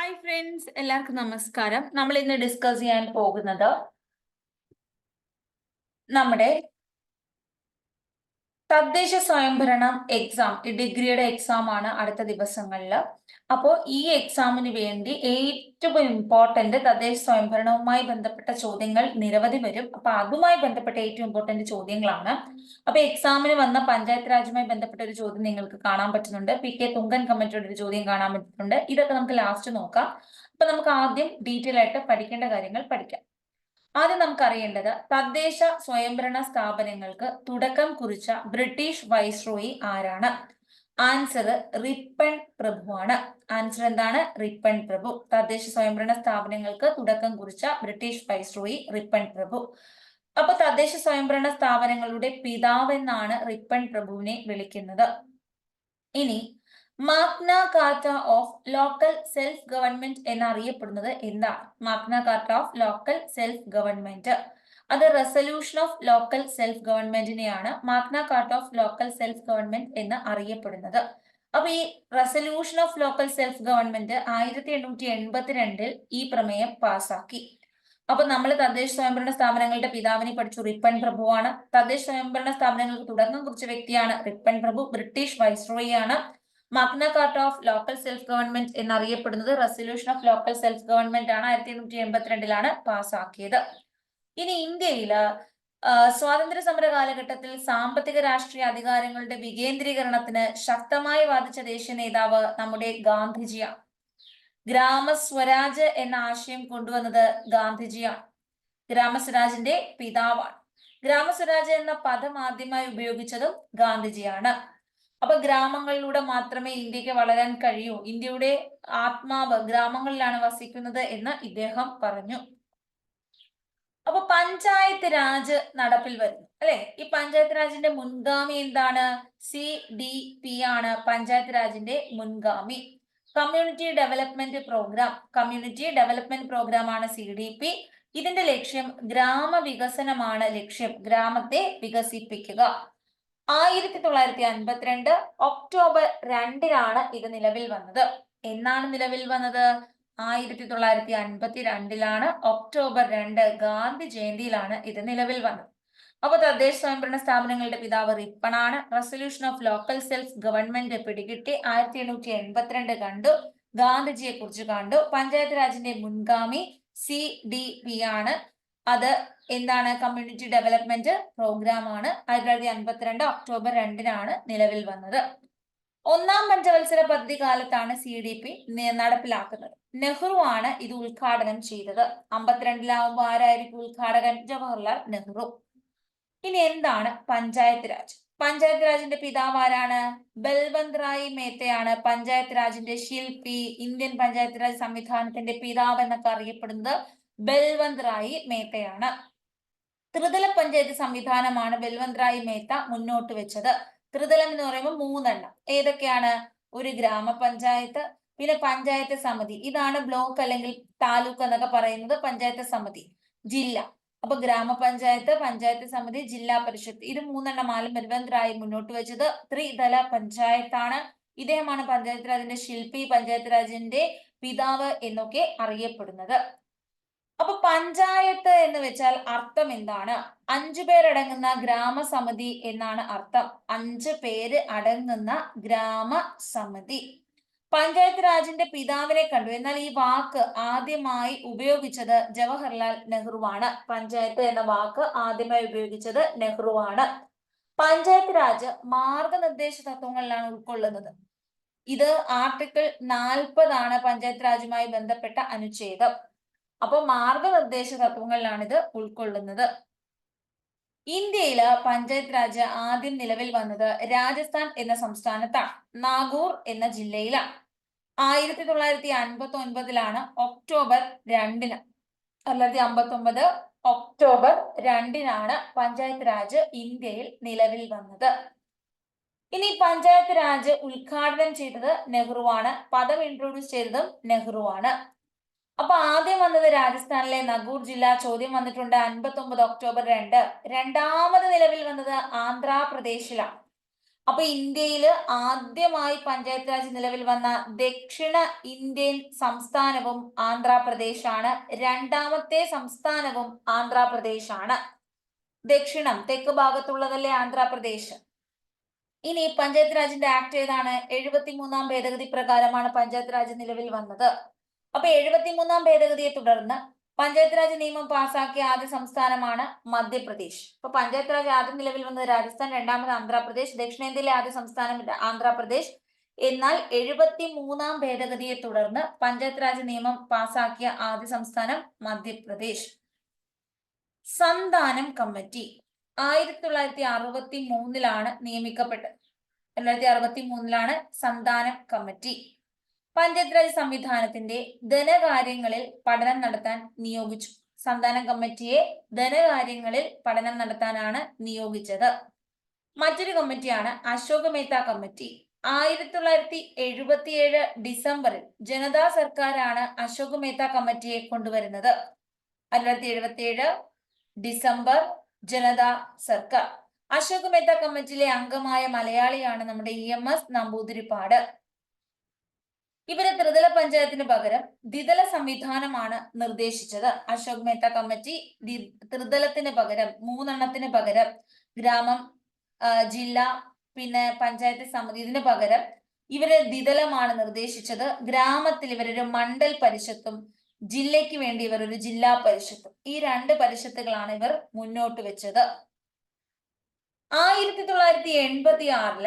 Hi friends എല്ലാവർക്കും നമസ്കാരം. നമ്മൾ ഇന്ന് ഡിസ്കസ് ചെയ്യാൻ പോകുന്നത് നമ്മുടെ തദ്ദേശ സ്വയംഭരണം എക്സാം ഡിഗ്രിയുടെ എക്സാം ആണ് അടുത്ത ദിവസങ്ങളിൽ അപ്പോൾ ഈ എക്സാമിന് വേണ്ടി ഏറ്റവും ഇമ്പോർട്ടന്റ് തദ്ദേശ സ്വയംഭരണവുമായി ബന്ധപ്പെട്ട ചോദ്യങ്ങൾ നിരവധി വരും. അപ്പൊ അതുമായി ബന്ധപ്പെട്ട ഏറ്റവും ഇമ്പോർട്ടന്റ് ചോദ്യങ്ങളാണ്. അപ്പൊ എക്സാമിന് വന്ന പഞ്ചായത്ത് രാജുമായി ബന്ധപ്പെട്ട ഒരു ചോദ്യം നിങ്ങൾക്ക് കാണാൻ പറ്റുന്നുണ്ട്. പി കെ തുങ്കൻ കമ്മിറ്റിയുടെ ഒരു ചോദ്യം കാണാൻ പറ്റുന്നുണ്ട്. ഇതൊക്കെ നമുക്ക് ലാസ്റ്റ് നോക്കാം. അപ്പൊ നമുക്ക് ആദ്യം ഡീറ്റെയിൽ ആയിട്ട് പഠിക്കേണ്ട കാര്യങ്ങൾ പഠിക്കാം. ആദ്യം നമുക്കറിയേണ്ടത് തദ്ദേശ സ്വയംഭരണ സ്ഥാപനങ്ങൾക്ക് തുടക്കം കുറിച്ച ബ്രിട്ടീഷ് വൈസ്രോയി ആരാണ്? ആൻസർ റിപ്പൺ പ്രഭുവാണ്. ആൻസർ എന്താണ്? റിപ്പൺ പ്രഭു. തദ്ദേശ സ്വയംഭരണ സ്ഥാപനങ്ങൾക്ക് തുടക്കം കുറിച്ച ബ്രിട്ടീഷ് വൈസ്രോയി റിപ്പൺ പ്രഭു. അപ്പൊ തദ്ദേശ സ്വയംഭരണ സ്ഥാപനങ്ങളുടെ പിതാവ് എന്നാണ് റിപ്പൺ പ്രഭുവിനെ വിളിക്കുന്നത്. ഇനി Magna Carta of local self government എന്നറിയപ്പെടുന്നത് എന്താണ്? Magna Carta of local self government. അത് resolution of local self ഗവൺമെന്റിനെയാണ് Magna Carta of local self government എന്ന് അറിയപ്പെടുന്നത്. അപ്പൊ ഈ resolution of local self government ആയിരത്തി എണ്ണൂറ്റി എൺപത്തിരണ്ടിൽ ഈ പ്രമേയം പാസാക്കി. അപ്പൊ നമ്മൾ തദ്ദേശ സ്വയംഭരണ സ്ഥാപനങ്ങളുടെ പിതാവിനെ പഠിച്ചു. റിപ്പൻ പ്രഭുവാണ്. തദ്ദേശ സ്വയംഭരണ സ്ഥാപനങ്ങൾക്ക് തുടക്കം കുറിച്ച വ്യക്തിയാണ് റിപ്പൻ പ്രഭു. ബ്രിട്ടീഷ് വൈസ്രോയി ആണ് Magna Carta of local self government എന്നറിയപ്പെടുന്നത് resolution of local self government ആണ്. ആയിരത്തി എണ്ണൂറ്റി എൺപത്തിരണ്ടിലാണ് പാസ്സാക്കിയത് ഇനി ഇന്ത്യയിൽ സ്വാതന്ത്ര്യ സമര കാലഘട്ടത്തിൽ സാമ്പത്തിക രാഷ്ട്രീയ അധികാരങ്ങളുടെ വികേന്ദ്രീകരണത്തിന് ശക്തമായി വാദിച്ച ദേശീയ നേതാവ് നമ്മുടെ ഗാന്ധിജിയാണ്. ഗ്രാമസ്വരാജ് എന്ന ആശയം കൊണ്ടുവന്നത് ഗാന്ധിജിയാണ്. ഗ്രാമസ്വരാജിന്റെ പിതാവാണ്. ഗ്രാമസ്വരാജ് എന്ന പദം ആദ്യമായി ഉപയോഗിച്ചതും ഗാന്ധിജിയാണ്. അപ്പൊ ഗ്രാമങ്ങളിലൂടെ മാത്രമേ ഇന്ത്യയ്ക്ക് വളരാൻ കഴിയൂ. ഇന്ത്യയുടെ ആത്മാവ് ഗ്രാമങ്ങളിലാണ് വസിക്കുന്നത് എന്ന് ഇദ്ദേഹം പറഞ്ഞു. അപ്പൊ പഞ്ചായത്ത് രാജ് നടപ്പിൽ വരുന്നു. അല്ലെ? ഈ പഞ്ചായത്ത് രാജിന്റെ മുൻഗാമി എന്താണ്? സി ഡി പി ആണ് പഞ്ചായത്ത് രാജിന്റെ മുൻഗാമി. Community development programme. Community development programme ആണ് സി ഡി പി. ഇതിന്റെ ലക്ഷ്യം ഗ്രാമ വികസനമാണ് ലക്ഷ്യം. ഗ്രാമത്തെ വികസിപ്പിക്കുക. ആയിരത്തി തൊള്ളായിരത്തി അൻപത്തിരണ്ട് ഒക്ടോബർ രണ്ടിനാണ് ഇത് നിലവിൽ വന്നത്. എന്നാണ് നിലവിൽ വന്നത്? ആയിരത്തി തൊള്ളായിരത്തി അൻപത്തി രണ്ടിലാണ് ഒക്ടോബർ രണ്ട് ഗാന്ധി ജയന്തിയിലാണ് ഇത് നിലവിൽ വന്നത്. അപ്പൊ തദ്ദേശ സ്വയംഭരണ സ്ഥാപനങ്ങളുടെ പിതാവ് റിപ്പണാണ്. Resolution of local self government പിടികിട്ടി. ആയിരത്തി എണ്ണൂറ്റി എൺപത്തിരണ്ട് കണ്ടു. ഗാന്ധിജിയെ കുറിച്ച് കണ്ടു. പഞ്ചായത്ത് രാജിന്റെ മുൻഗാമി സി ഡി പി ആണ്. അത് എന്താണ് കമ്മ്യൂണിറ്റി ഡെവലപ്മെന്റ് പ്രോഗ്രാം ആണ്. ആയിരത്തി തൊള്ളായിരത്തി അൻപത്തിരണ്ട് ഒക്ടോബർ രണ്ടിനാണ് നിലവിൽ വന്നത്. ഒന്നാം പഞ്ചവത്സര പദ്ധതി കാലത്താണ് സി ഡി പി നടപ്പിലാക്കുന്നത്. നെഹ്റു ആണ് ഇത് ഉദ്ഘാടനം ചെയ്തത്. അമ്പത്തിരണ്ടിലാവുമ്പോൾ ആരായിരിക്കും ഉദ്ഘാടകൻ? ജവഹർലാൽ നെഹ്റു. ഇനി എന്താണ് പഞ്ചായത്ത് രാജ്? പഞ്ചായത്ത് രാജിന്റെ പിതാവ് ആരാണ്? ബൽവന്ത് റായി മേത്തയാണ്. പഞ്ചായത്ത് രാജിന്റെ ശില്പി ഇന്ത്യൻ പഞ്ചായത്ത് രാജ് സംവിധാനത്തിന്റെ പിതാവ് എന്നൊക്കെ അറിയപ്പെടുന്നത് ബൽവന്ത് റായി മേത്തയാണ്. ത്രിതല പഞ്ചായത്ത് സംവിധാനമാണ് ബൽവന്ത്രായി മേത്ത മുന്നോട്ട് വെച്ചത്. ത്രിതലം എന്ന് പറയുമ്പോൾ മൂന്നെണ്ണം. ഏതൊക്കെയാണ്? ഒരു ഗ്രാമപഞ്ചായത്ത് പിന്നെ പഞ്ചായത്ത് സമിതി. ഇതാണ് ബ്ലോക്ക് അല്ലെങ്കിൽ താലൂക്ക് എന്നൊക്കെ പറയുന്നത് പഞ്ചായത്ത് സമിതി. ജില്ല. അപ്പൊ ഗ്രാമപഞ്ചായത്ത് പഞ്ചായത്ത് സമിതി ജില്ലാ പരിഷത്ത്. ഇത് മൂന്നെണ്ണമാണ് ബൽവന്ത്രായി മുന്നോട്ട് വെച്ചത് ത്രിതല പഞ്ചായത്താണ്. ഇദ്ദേഹമാണ് പഞ്ചായത്ത് രാജിന്റെ ശില്പി പഞ്ചായത്ത് രാജിന്റെ പിതാവ് എന്നൊക്കെ അറിയപ്പെടുന്നത്. അപ്പൊ പഞ്ചായത്ത് എന്ന് വെച്ചാൽ അർത്ഥം എന്താണ്? അഞ്ചു പേരടങ്ങുന്ന ഗ്രാമസമിതി എന്നാണ് അർത്ഥം. അഞ്ച് പേര് അടങ്ങുന്ന ഗ്രാമസമിതി. പഞ്ചായത്ത് രാജിന്റെ പിതാവിനെ കണ്ടു. എന്നാൽ ഈ വാക്ക് ആദ്യമായി ഉപയോഗിച്ചത് ജവഹർലാൽ നെഹ്റുവാണ്. പഞ്ചായത്ത് എന്ന വാക്ക് ആദ്യമായി ഉപയോഗിച്ചത് നെഹ്റുവാണ്. പഞ്ചായത്ത് രാജ് മാർഗനിർദ്ദേശ തത്വങ്ങളിലാണ് ഉൾക്കൊള്ളുന്നത്. ഇത് ആർട്ടിക്കിൾ നാൽപ്പതാണ് പഞ്ചായത്ത് രാജുമായി ബന്ധപ്പെട്ട അനുച്ഛേദം. അപ്പൊ മാർഗനിർദ്ദേശ തത്വങ്ങളിലാണ് ഇത് ഉൾക്കൊള്ളുന്നത്. ഇന്ത്യയിൽ പഞ്ചായത്ത് രാജ് ആദ്യം നിലവിൽ വന്നത് രാജസ്ഥാൻ എന്ന സംസ്ഥാനത്താണ് നാഗൂർ എന്ന ജില്ലയിലാണ്. ആയിരത്തി തൊള്ളായിരത്തി അൻപത്തി ഒൻപതിലാണ് ഒക്ടോബർ രണ്ടിന് തൊള്ളായിരത്തി അമ്പത്തി ഒമ്പത് ഒക്ടോബർ രണ്ടിനാണ് പഞ്ചായത്ത് രാജ് ഇന്ത്യയിൽ നിലവിൽ വന്നത്. ഇനി പഞ്ചായത്ത് രാജ് ഉദ്ഘാടനം ചെയ്തത് നെഹ്റുവാണ് പദം ഇൻട്രൊഡ്യൂസ് ചെയ്തതും നെഹ്റുവാണ്. അപ്പൊ ആദ്യം വന്നത് രാജസ്ഥാനിലെ നഗൂർ ജില്ല ചോദ്യം വന്നിട്ടുണ്ട് അൻപത്തി ഒമ്പത് ഒക്ടോബർ രണ്ട്. രണ്ടാമത് നിലവിൽ വന്നത് ആന്ധ്രാപ്രദേശിലാണ്. അപ്പൊ ഇന്ത്യയിൽ ആദ്യമായി പഞ്ചായത്ത് രാജ് നിലവിൽ വന്ന ദക്ഷിണ ഇന്ത്യൻ സംസ്ഥാനവും ആന്ധ്രാപ്രദേശാണ്. രണ്ടാമത്തെ സംസ്ഥാനവും ആന്ധ്രാപ്രദേശാണ്. ദക്ഷിണം തെക്ക് ഭാഗത്തുള്ളതല്ലേ ആന്ധ്രാപ്രദേശ്? ഇനി പഞ്ചായത്ത് രാജിന്റെ ആക്ട് ഏതാണ്? എഴുപത്തി മൂന്നാം ഭേദഗതി പ്രകാരമാണ് പഞ്ചായത്ത് രാജ് നിലവിൽ വന്നത്. അപ്പൊ എഴുപത്തി മൂന്നാം ഭേദഗതിയെ തുടർന്ന് പഞ്ചായത്ത് രാജ് നിയമം പാസാക്കിയ ആദ്യ സംസ്ഥാനമാണ് മധ്യപ്രദേശ്. ഇപ്പൊ പഞ്ചായത്ത് രാജ് ആദ്യം നിലവിൽ വന്നത് രാജസ്ഥാൻ രണ്ടാമത് ആന്ധ്രാപ്രദേശ് ദക്ഷിണേന്ത്യയിലെ ആദ്യ സംസ്ഥാനം ആന്ധ്രാപ്രദേശ്. എന്നാൽ എഴുപത്തി മൂന്നാം ഭേദഗതിയെ തുടർന്ന് പഞ്ചായത്ത് രാജ് നിയമം പാസാക്കിയ ആദ്യ സംസ്ഥാനം മധ്യപ്രദേശ്. സന്താനം കമ്മിറ്റി ആയിരത്തി തൊള്ളായിരത്തി അറുപത്തി മൂന്നിലാണ് നിയമിക്കപ്പെട്ടത്. തൊള്ളായിരത്തി അറുപത്തി മൂന്നിലാണ് സന്താനം കമ്മിറ്റി. പഞ്ചായത്ത് സംവിധാനത്തിന്റെ ധനകാര്യങ്ങളിൽ പഠനം നടത്താൻ നിയോഗിച്ചു. സന്താന കമ്മിറ്റിയെ ധനകാര്യങ്ങളിൽ പഠനം നടത്താനാണ് നിയോഗിച്ചത്. മറ്റൊരു കമ്മിറ്റിയാണ് അശോക് മേത്ത കമ്മിറ്റി ആയിരത്തി തൊള്ളായിരത്തി എഴുപത്തിയേഴ് ഡിസംബറിൽ ജനതാ സർക്കാരാണ് അശോക് മേത്ത കമ്മിറ്റിയെ കൊണ്ടുവരുന്നത്. ആയിരത്തി എഴുപത്തിയേഴ് ഡിസംബർ ജനതാ സർക്കാർ. അശോക് മേത്ത കമ്മിറ്റിയിലെ അംഗമായ മലയാളിയാണ് നമ്മുടെ ഇ എം എസ് നമ്പൂതിരിപ്പാട്. ഇവരെ ത്രിതല പഞ്ചായത്തിന് പകരം ദ്വിതല സംവിധാനമാണ് നിർദ്ദേശിച്ചത്. അശോക് മേത്ത കമ്മിറ്റി ത്രിതലത്തിന് പകരം മൂന്നെണ്ണത്തിന് പകരം ഗ്രാമം ജില്ല പിന്നെ പഞ്ചായത്ത് സമിതി ഇതിന് പകരം ഇവരെ ദ്വിതലമാണ് നിർദ്ദേശിച്ചത്. ഗ്രാമത്തിൽ ഇവരൊരു മണ്ഡൽ പരിഷത്തും ജില്ലയ്ക്ക് വേണ്ടി ഇവർ ഒരു ജില്ലാ പരിഷത്തും. ഈ രണ്ട് പരിഷത്തുകളാണ് ഇവർ മുന്നോട്ട് വെച്ചത്. ആയിരത്തി തൊള്ളായിരത്തി എൺപത്തി ആറിൽ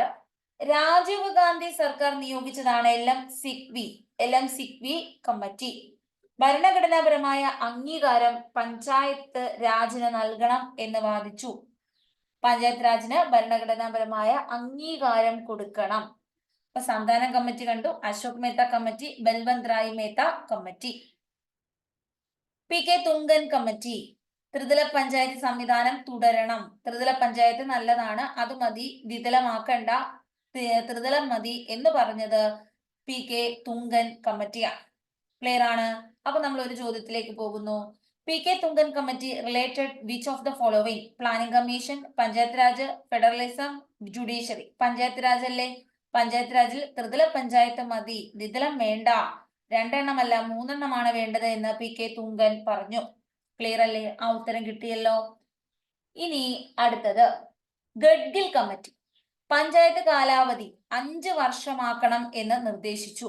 രാജീവ് ഗാന്ധി സർക്കാർ നിയോഗിച്ചതാണ് L M Singhvi L M Singhvi committee. ഭരണഘടനാപരമായ അംഗീകാരം പഞ്ചായത്ത് രാജിന് നൽകണം എന്ന് വാദിച്ചു. പഞ്ചായത്ത് രാജിന് ഭരണഘടനാപരമായ അംഗീകാരം കൊടുക്കണം. അപ്പൊ സന്താന കമ്മിറ്റി കണ്ടു Ashok Mehta committee Balwant Rai Mehta committee. P K Thungon committee ത്രിതല പഞ്ചായത്ത് സംവിധാനം തുടരണം. ത്രിതല പഞ്ചായത്ത് നല്ലതാണ് അത് മതി ദ്വിതലമാക്കണ്ട ത്രി- ത്രിതലം മതി എന്ന് പറഞ്ഞത് പി കെ തുങ്കൻ കമ്മിറ്റിയാണ് ക്ലിയർ ആണ്? അപ്പൊ നമ്മൾ ഒരു ചോദ്യത്തിലേക്ക് പോകുന്നു. P K Thungon committee related which of the following planning commission panchayat raj federalism judiciary panchayat raj അല്ലേ? പഞ്ചായത്ത് രാജിൽ ത്രിതല പഞ്ചായത്ത് മതി. ദ്വിതലം വേണ്ട. രണ്ടെണ്ണമല്ല മൂന്നെണ്ണമാണ് വേണ്ടത് എന്ന് പി കെ തുങ്കൻ പറഞ്ഞു. ക്ലിയർ അല്ലേ? ആ ഉത്തരം കിട്ടിയല്ലോ. ഇനി അടുത്തത്. ഗഡ്ഗിൽ കമ്മിറ്റി. പഞ്ചായത്ത് കാലാവധി അഞ്ച് വർഷമാക്കണം എന്ന് നിർദ്ദേശിച്ചു.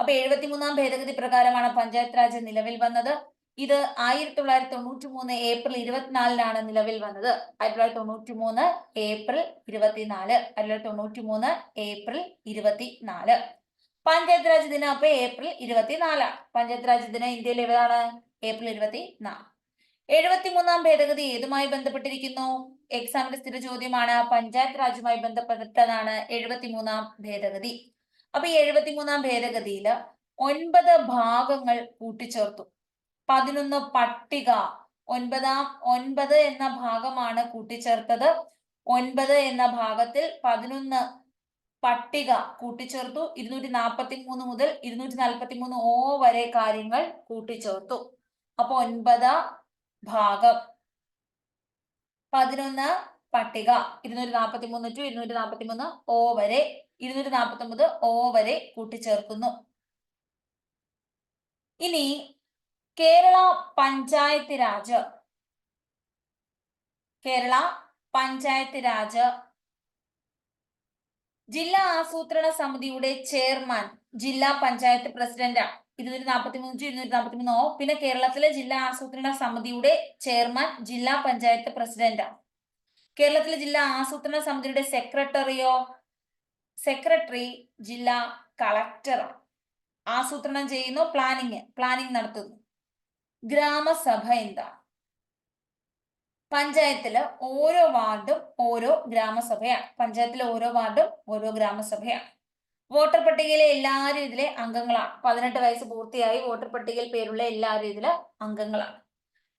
അപ്പൊ എഴുപത്തിമൂന്നാം ഭേദഗതി പ്രകാരമാണ് പഞ്ചായത്ത് രാജ് നിലവിൽ വന്നത്. ഇത് ആയിരത്തി തൊള്ളായിരത്തി തൊണ്ണൂറ്റി മൂന്ന് ഏപ്രിൽ ഇരുപത്തിനാലിനാണ് നിലവിൽ വന്നത്. ആയിരത്തി തൊള്ളായിരത്തി തൊണ്ണൂറ്റി മൂന്ന് ഏപ്രിൽ ഇരുപത്തിനാല്. ആയിരത്തി തൊള്ളായിരത്തി തൊണ്ണൂറ്റി മൂന്ന് ഏപ്രിൽ ഇരുപത്തിനാല്. പഞ്ചായത്ത് രാജ് ദിനം അപ്പൊ ഏപ്രിൽ ഇരുപത്തിനാലാണ്. പഞ്ചായത്ത് രാജ് ദിനം ഇന്ത്യയിൽ ഏതാണ്? ഏപ്രിൽ ഇരുപത്തിനാല്. എഴുപത്തിമൂന്നാം ഭേദഗതി ഏതുമായി ബന്ധപ്പെട്ടിരിക്കുന്നു? എക്സാമിന്റെ സ്ഥിര ചോദ്യമാണ്. പഞ്ചായത്ത് രാജുമായി ബന്ധപ്പെട്ടതാണ് എഴുപത്തിമൂന്നാം ഭേദഗതി. അപ്പൊ ഈ എഴുപത്തിമൂന്നാം ഭേദഗതിയിൽ ഒൻപത് ഭാഗങ്ങൾ കൂട്ടിച്ചേർത്തു. പതിനൊന്ന് പട്ടിക ഒൻപതാം ഒൻപത് എന്ന ഭാഗമാണ് കൂട്ടിച്ചേർത്തത്. ഒൻപത് എന്ന ഭാഗത്തിൽ പതിനൊന്ന് പട്ടിക കൂട്ടിച്ചേർത്തു. ഇരുന്നൂറ്റി നാൽപ്പത്തി മൂന്ന് മുതൽ ഇരുന്നൂറ്റി നാൽപ്പത്തി മൂന്ന് ഓ വരെ കാര്യങ്ങൾ കൂട്ടിച്ചേർത്തു. അപ്പൊ ഒൻപതാം ഭാഗം. പതിനൊന്ന് പട്ടിക. ഇരുന്നൂറ്റി നാൽപ്പത്തി മൂന്ന് ടു ഇരുന്നൂറ്റി നാൽപ്പത്തി മൂന്ന് ഓ വരെ. ഇരുന്നൂറ്റി നാൽപ്പത്തി ഒമ്പത് ഓ വരെ കൂട്ടിച്ചേർക്കുന്നു. ഇനി കേരള പഞ്ചായത്ത് രാജ്. കേരള പഞ്ചായത്ത് രാജ്. ജില്ലാ ആസൂത്രണ സമിതിയുടെ ചെയർമാൻ ജില്ലാ പഞ്ചായത്ത് പ്രസിഡന്റാണ് ഇരുന്നൂറ്റി നാൽപ്പത്തി മൂന്ന് ടു ഇരുന്നൂറ്റി നാൽപ്പത്തി മൂന്ന് ഓ. പിന്നെ കേരളത്തിലെ ജില്ലാ ആസൂത്രണ സമിതിയുടെ ചെയർമാൻ ജില്ലാ പഞ്ചായത്ത് പ്രസിഡന്റാണ് കേരളത്തിലെ ജില്ലാ ആസൂത്രണ സമിതിയുടെ സെക്രട്ടറിയോ? സെക്രട്ടറി ജില്ലാ കളക്ടറാണ് ആസൂത്രണം ചെയ്യുന്നു പ്ലാനിങ് പ്ലാനിങ് നടത്തുന്നു. ഗ്രാമസഭ എന്താണ് പഞ്ചായത്തിൽ ഓരോ വാർഡും ഓരോ ഗ്രാമസഭയാണ്. പഞ്ചായത്തിലെ ഓരോ വാർഡും ഓരോ ഗ്രാമസഭയാണ്. വോട്ടർ പട്ടികയിലെ എല്ലാവരും ഇതിലെ അംഗങ്ങളാണ്. പതിനെട്ട് വയസ്സ് പൂർത്തിയായി വോട്ടർ പട്ടികയിൽ പേരുള്ള എല്ലാവരും ഇതിലെ അംഗങ്ങളാണ്.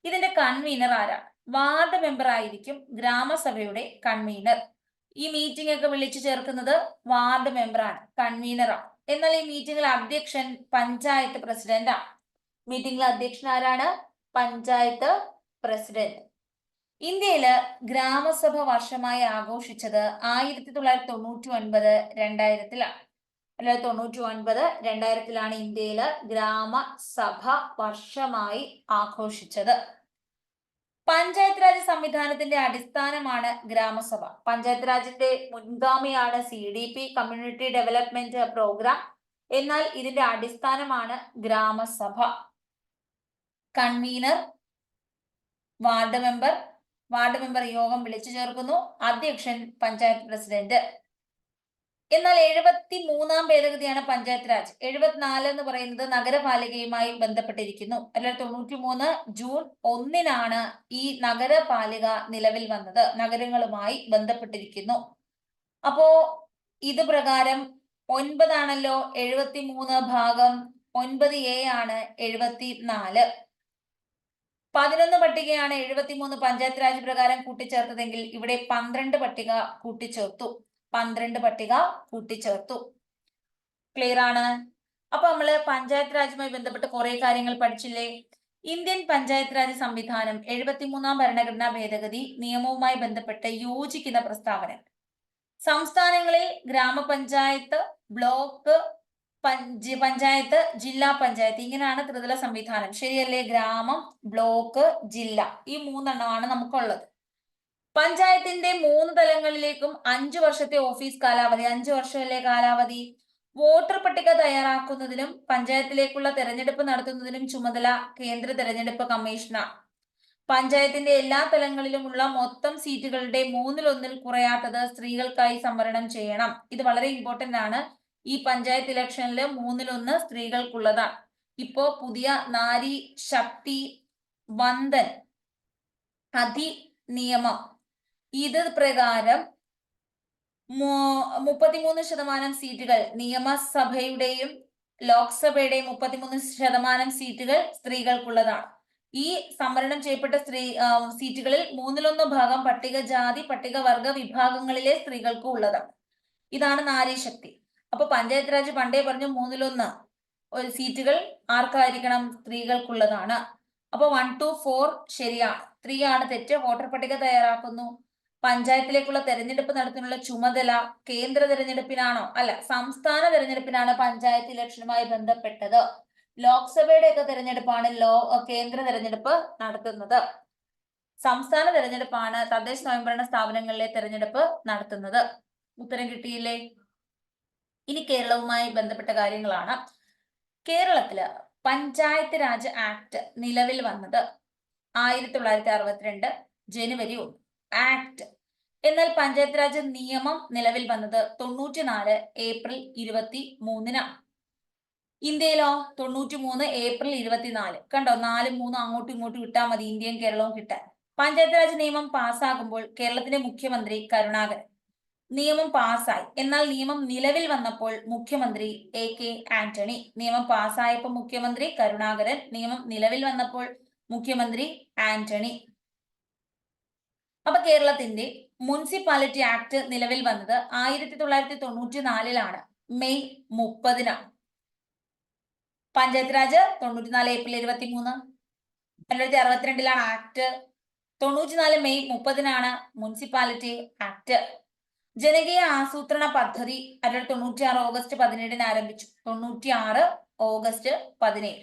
ഇതിന്റെ കൺവീനർ ആരാണ് വാർഡ് മെമ്പർ ആയിരിക്കും ഗ്രാമസഭയുടെ കൺവീനർ ഈ മീറ്റിംഗ് ഒക്കെ വിളിച്ചു ചേർക്കുന്നത് വാർഡ് മെമ്പറാണ് കൺവീനറാണ് എന്നാൽ ഈ മീറ്റിംഗിൽ അധ്യക്ഷൻ പഞ്ചായത്ത് പ്രസിഡന്റാണ് മീറ്റിംഗിൽ അധ്യക്ഷൻ ആരാണ്? പഞ്ചായത്ത് പ്രസിഡന്റ് ഇന്ത്യയിൽ ഗ്രാമസഭ വർഷമായി ആഘോഷിച്ചത് ആയിരത്തി തൊള്ളായിരത്തി തൊണ്ണൂറ്റി ഒൻപത് രണ്ടായിരത്തിലാണ്. അല്ലെ തൊണ്ണൂറ്റി ഒൻപത് രണ്ടായിരത്തിലാണ് ഇന്ത്യയിൽ ഗ്രാമസഭ വർഷമായി ആഘോഷിച്ചത്. പഞ്ചായത്ത് രാജ് സംവിധാനത്തിന്റെ അടിസ്ഥാനമാണ് ഗ്രാമസഭ. പഞ്ചായത്ത് രാജിന്റെ മുൻഗാമിയാണ് C D P community development programme എന്നാൽ ഇതിന്റെ അടിസ്ഥാനമാണ് Gramasabha. Convener ward member ward member യോഗം വിളിച്ചു ചേർക്കുന്നു. അധ്യക്ഷൻ പഞ്ചായത്ത് പ്രസിഡന്റ്. എന്നാൽ എഴുപത്തി മൂന്നാം ഭേദഗതിയാണ് പഞ്ചായത്ത് രാജ്. എഴുപത്തിനാല് എന്ന് പറയുന്നത് നഗരപാലികയുമായി ബന്ധപ്പെട്ടിരിക്കുന്നു. അല്ലെങ്കിൽ തൊണ്ണൂറ്റി മൂന്ന് ജൂൺ ഒന്നിനാണ് ഈ നഗരപാലിക നിലവിൽ വന്നത്. നഗരങ്ങളുമായി ബന്ധപ്പെട്ടിരിക്കുന്നു. അപ്പോ ഇത് പ്രകാരം ഒൻപതാണല്ലോ എഴുപത്തി മൂന്ന് ഭാഗം ഒൻപത് എ ആണ് എഴുപത്തി നാല് പതിനൊന്ന് പട്ടികയാണ് എഴുപത്തിമൂന്ന് പഞ്ചായത്ത് രാജ് പ്രകാരം കൂട്ടിച്ചേർത്തതെങ്കിൽ ഇവിടെ പന്ത്രണ്ട് പട്ടിക കൂട്ടിച്ചേർത്തു. പന്ത്രണ്ട് പട്ടിക കൂട്ടിച്ചേർത്തു. ക്ലിയർ ആണ്? അപ്പൊ നമ്മൾ പഞ്ചായത്ത് രാജുമായി ബന്ധപ്പെട്ട് കുറെ കാര്യങ്ങൾ പഠിച്ചില്ലേ? ഇന്ത്യൻ പഞ്ചായത്ത് രാജ് സംവിധാനം എഴുപത്തിമൂന്നാം ഭരണഘടനാ ഭേദഗതി നിയമവുമായി ബന്ധപ്പെട്ട് യോജിക്കുന്ന പ്രസ്താവന. സംസ്ഥാനങ്ങളിൽ ഗ്രാമപഞ്ചായത്ത് ബ്ലോക്ക് പഞ്ച് പഞ്ചായത്ത് ജില്ലാ പഞ്ചായത്ത് ഇങ്ങനെയാണ് ത്രിതല സംവിധാനം. ശരിയല്ലേ? ഗ്രാമം ബ്ലോക്ക് ജില്ല ഈ മൂന്നെണ്ണമാണ് നമുക്കുള്ളത്. പഞ്ചായത്തിന്റെ മൂന്ന് തലങ്ങളിലേക്കും അഞ്ചു വർഷത്തെ ഓഫീസ് കാലാവധി അഞ്ചു വർഷമല്ലേ കാലാവധി? വോട്ടർ പട്ടിക തയ്യാറാക്കുന്നതിനും പഞ്ചായത്തിലേക്കുള്ള തെരഞ്ഞെടുപ്പ് നടത്തുന്നതിനും ചുമതല കേന്ദ്ര തെരഞ്ഞെടുപ്പ് കമ്മീഷനാണ് പഞ്ചായത്തിന്റെ എല്ലാ തലങ്ങളിലുമുള്ള മൊത്തം സീറ്റുകളുടെ മൂന്നിലൊന്നിൽ കുറയാത്തത് സ്ത്രീകൾക്കായി സംവരണം ചെയ്യണം. ഇത് വളരെ ഇമ്പോർട്ടന്റ് ആണ്. ഈ പഞ്ചായത്ത് ഇലക്ഷനിൽ മൂന്നിലൊന്ന് സ്ത്രീകൾക്കുള്ളതാണ് ഇപ്പോ പുതിയ നാരി ശക്തി വന്ദൻ അധിനിയമം ഇത് പ്രകാരം മുപ്പത്തിമൂന്ന് ശതമാനം സീറ്റുകൾ നിയമസഭയുടെയും ലോക്സഭയുടെയും മുപ്പത്തിമൂന്ന് ശതമാനം സീറ്റുകൾ സ്ത്രീകൾക്കുള്ളതാണ്. ഈ സംവരണം ചെയ്യപ്പെട്ട സ്ത്രീ സീറ്റുകളിൽ മൂന്നിലൊന്ന് ഭാഗം പട്ടികജാതി പട്ടികവർഗ വിഭാഗങ്ങളിലെ സ്ത്രീകൾക്കും ഉള്ളതാണ്. ഇതാണ് നാരീശക്തി അപ്പൊ പഞ്ചായത്ത് രാജ് പണ്ടേ പറഞ്ഞു മൂന്നിലൊന്ന് സീറ്റുകൾ ആർക്കായിരിക്കണം? സ്ത്രീകൾക്കുള്ളതാണ്. അപ്പൊ വൺ ടു ഫോർ ശരിയാണ്. ത്രീ ആണ് തെറ്റ്. വോട്ടർ പട്ടിക തയ്യാറാക്കുന്നു. പഞ്ചായത്തിലേക്കുള്ള തെരഞ്ഞെടുപ്പ് നടത്തുന്നുള്ള ചുമതല കേന്ദ്ര തെരഞ്ഞെടുപ്പിനാണോ? അല്ല സംസ്ഥാന തെരഞ്ഞെടുപ്പിനാണ് പഞ്ചായത്ത് ഇലക്ഷനുമായി ബന്ധപ്പെട്ടത്. ലോക്സഭയുടെ ഒക്കെ തെരഞ്ഞെടുപ്പാണ് ലോ കേന്ദ്ര തെരഞ്ഞെടുപ്പ് നടത്തുന്നത്. സംസ്ഥാന തെരഞ്ഞെടുപ്പാണ് തദ്ദേശ സ്വയംഭരണ സ്ഥാപനങ്ങളിലെ തെരഞ്ഞെടുപ്പ് നടത്തുന്നത്. ഉത്തരം കിട്ടിയില്ലേ? ഇനി കേരളവുമായി ബന്ധപ്പെട്ട കാര്യങ്ങളാണ്. കേരളത്തിൽ പഞ്ചായത്ത് രാജ് ആക്ട് നിലവിൽ വന്നത് ആയിരത്തി തൊള്ളായിരത്തി അറുപത്തിരണ്ട് ജനുവരി ഒന്ന്. ആക്ട് എന്നാൽ പഞ്ചായത്ത് രാജ് നിയമം നിലവിൽ വന്നത് തൊണ്ണൂറ്റിനാല് ഏപ്രിൽ ഇരുപത്തി മൂന്നിനാണ് ഇന്ത്യയിലോ? തൊണ്ണൂറ്റി മൂന്ന് ഏപ്രിൽ ഇരുപത്തിനാല്. കണ്ടോ? നാലും മൂന്നും അങ്ങോട്ടും ഇങ്ങോട്ടും ഇട്ടാൽ മതി ഇന്ത്യയും കേരളവും കിട്ടാൻ. പഞ്ചായത്ത് രാജ് നിയമം പാസ്സാകുമ്പോൾ കേരളത്തിന്റെ മുഖ്യമന്ത്രി കരുണാകരൻ. നിയമം പാസ്സായി. എന്നാൽ നിയമം നിലവിൽ വന്നപ്പോൾ മുഖ്യമന്ത്രി എ കെ ആന്റണി. നിയമം പാസ്സായപ്പോൾ മുഖ്യമന്ത്രി കരുണാകരൻ. നിയമം നിലവിൽ വന്നപ്പോൾ മുഖ്യമന്ത്രി ആന്റണി. അപ്പൊ കേരളത്തിന്റെ മുനിസിപ്പാലിറ്റി ആക്ട് നിലവിൽ വന്നത് ആയിരത്തി തൊള്ളായിരത്തി തൊണ്ണൂറ്റി നാലിലാണ് മെയ് മുപ്പതിനാണ്. പഞ്ചായത്ത് രാജ് തൊണ്ണൂറ്റിനാല് ഏപ്രിൽ ഇരുപത്തി മൂന്ന് രണ്ടായിരത്തി അറുപത്തിരണ്ടിലാണ് ആക്ട്. തൊണ്ണൂറ്റിനാല് മെയ് മുപ്പതിനാണ് മുനിസിപ്പാലിറ്റി ആക്ട്. ജനകീയ ആസൂത്രണ പദ്ധതി രണ്ടായിരത്തി തൊണ്ണൂറ്റി ആറ് ഓഗസ്റ്റ് പതിനേഴിന് ആരംഭിച്ചു. തൊണ്ണൂറ്റി ആറ് ഓഗസ്റ്റ് പതിനേഴ്.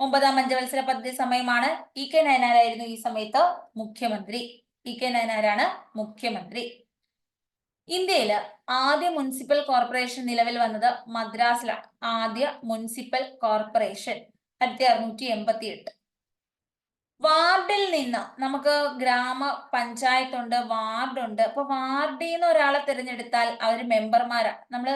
ഒമ്പതാം പഞ്ചവത്സര പദ്ധതി സമയമാണ് ഇ കെ നയനാരായിരുന്നു ഈ സമയത്ത് മുഖ്യമന്ത്രി. ഇ കെ നയനാരാണ് മുഖ്യമന്ത്രി. ഇന്ത്യയിൽ ആദ്യ മുനിസിപ്പൽ കോർപ്പറേഷൻ നിലവിൽ വന്നത് മദ്രാസിലാണ്. ആദ്യ മുനിസിപ്പൽ കോർപ്പറേഷൻ ആയിരത്തി അറുന്നൂറ്റി എൺപത്തി എട്ട് വാർഡിൽ നിന്ന് നമുക്ക് ഗ്രാമ പഞ്ചായത്തുണ്ട് വാർഡുണ്ട് അപ്പൊ വാർഡിൽ നിന്ന് ഒരാളെ തിരഞ്ഞെടുത്താൽ അവർ മെമ്പർമാരാണ് നമ്മൾ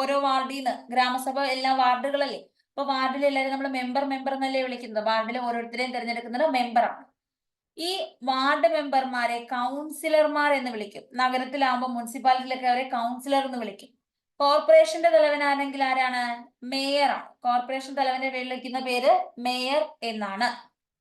ഓരോ വാർഡിൽ നിന്ന് ഗ്രാമസഭ എല്ലാ വാർഡുകളല്ലേ? അപ്പൊ വാർഡിൽ എല്ലാവരും നമ്മൾ മെമ്പർ മെമ്പർ എന്നല്ലേ വിളിക്കുന്നത്? വാർഡിൽ ഓരോരുത്തരെയും തിരഞ്ഞെടുക്കുന്നത് മെമ്പറാണ്. ഈ വാർഡ് മെമ്പർമാരെ കൗൺസിലർമാർ എന്ന് വിളിക്കും. നഗരത്തിലാവുമ്പോൾ മുനിസിപ്പാലിറ്റിയിലൊക്കെ അവരെ കൗൺസിലർ എന്ന് വിളിക്കും. കോർപ്പറേഷന്റെ തലവൻ ആരെങ്കിൽ ആരാണ്? മേയറാണ്. കോർപ്പറേഷൻ തലവനെ വിളിക്കുന്ന പേര് മേയർ എന്നാണ്.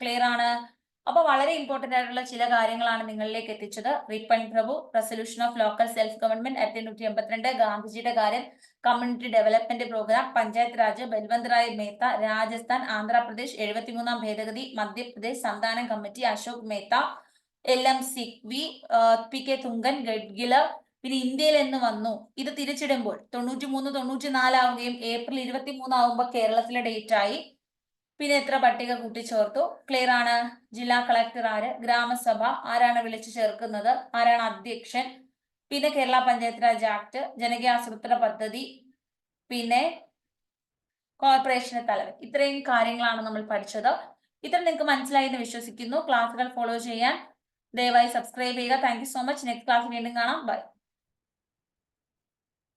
ക്ലിയർ ആണ്? അപ്പൊ വളരെ ഇമ്പോർട്ടന്റ് ആയിട്ടുള്ള ചില കാര്യങ്ങളാണ് നിങ്ങളിലേക്ക് എത്തിച്ചത്. Ripon Prabhu resolution of local self government ആയിരത്തി എണ്ണൂറ്റി എൺപത്തിരണ്ട് ഗാന്ധിജിയുടെ കാര്യം community development programme panchayat raj Balwant Rai Mehta Rajasthan Andhra Pradesh എഴുപത്തിമൂന്നാം ഭേദഗതി Madhya Pradesh Santhanam committee Ashok Mehta L M Singhvi P K Thungon Gadgil പിന്നെ ഇന്ത്യയിൽ എന്ന് വന്നു. ഇത് തിരിച്ചിടുമ്പോൾ തൊണ്ണൂറ്റി മൂന്ന് തൊണ്ണൂറ്റി നാലാവുകയും ഏപ്രിൽ ഇരുപത്തി മൂന്നാവുമ്പോൾ കേരളത്തിലെ ഡേറ്റ് ആയി. പിന്നെ എത്ര പട്ടിക കൂട്ടിച്ചേർത്തു ക്ലിയർ ആണ്? ജില്ലാ കളക്ടർ ആര്? ഗ്രാമസഭ. ആരാണ് വിളിച്ചു ചേർക്കുന്നത്? ആരാണ് അധ്യക്ഷൻ? പിന്നെ കേരള പഞ്ചായത്ത് രാജ് ആക്ട് ജനകീയ ആസൂത്രണ പദ്ധതി പിന്നെ കോർപ്പറേഷന്റെ തലവൻ. ഇത്രയും കാര്യങ്ങളാണ് നമ്മൾ പഠിച്ചത്. ഇത്ര നിങ്ങൾക്ക് മനസ്സിലായി എന്ന് വിശ്വസിക്കുന്നു. ക്ലാസ്സുകൾ ഫോളോ ചെയ്യാൻ ദയവായി സബ്സ്ക്രൈബ് ചെയ്യുക. Thank so much next class വീണ്ടും കാണാം. ബൈ